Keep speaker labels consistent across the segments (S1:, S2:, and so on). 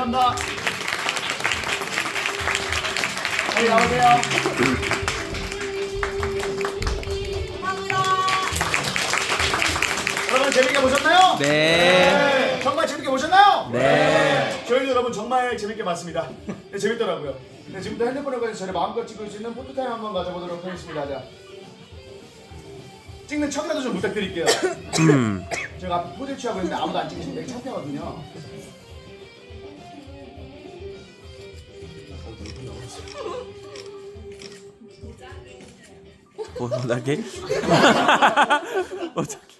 S1: 감사합니다. 빨리 나오세요. 여러분 재밌게 보셨나요?
S2: 네.
S1: 정말 재밌게 보셨나요?
S2: 네.
S1: 저희도 여러분 정말 재밌게 봤습니다. 네, 재밌더라고요. 네, 지금부터 핸드폰에 관해서 저를 마음껏 찍을 수 있는 포토타임 한번 가져보도록 하겠습니다. 자. 찍는 척이라도 좀 부탁드릴게요.
S2: 음.
S1: 제가 앞에 포즈 취하고 있는데 아무도 안 찍으시면 되게 창피하거든요.
S2: 뭐, 어떡해? 어떡해?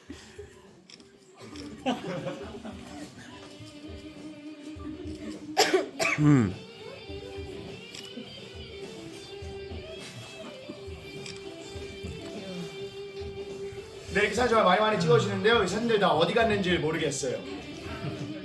S2: 음.
S1: 네, 이렇게 사진 정말 많이 많이 찍어주시는데요. 이 사진들 다 어디 갔는지 모르겠어요.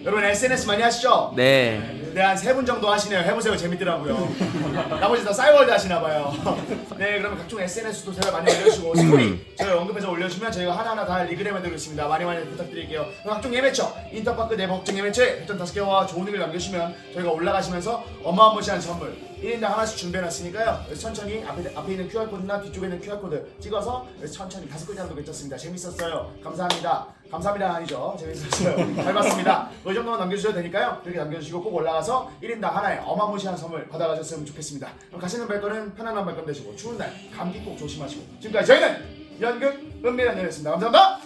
S1: 여러분 SNS 많이 하시죠?
S2: 네.
S1: 네, 한 세 분 정도 하시네요. 해보세요. 재밌더라고요. 나머지 다 싸이월드 하시나 봐요. 네, 그러면 각종 SNS도 제가 많이 올려주시고 스토리 저희 언급해서 올려주시면 저희가 하나하나 다 리그램 해드리고 있습니다. 많이 많이 부탁드릴게요. 그리고 각종 예매처, 인터파크 내 걱정 예매처에 별점 다섯 개와 좋은 의견 남겨주시면 저희가 올라가시면서 어마어마한 선물 1인당 하나씩 준비해놨으니까요. 천천히 앞에, 앞에 있는 QR코드나 뒤쪽에 있는 QR코드 찍어서 천천히 다섯 글자도 괜찮습니다. 재밌었어요. 감사합니다. 감사합니다 아니죠. 재밌었어요. 잘 봤습니다. 이 정도만 남겨주셔도 되니까요. 이렇게 남겨주시고 꼭 올라가서 1인당 하나의 어마무시한 선물 받아가셨으면 좋겠습니다. 그럼 가시는 발걸음 편안한 발걸음 되시고 추운 날 감기 꼭 조심하시고 지금까지 저희는 연극 은밀한 연이었습니다. 감사합니다.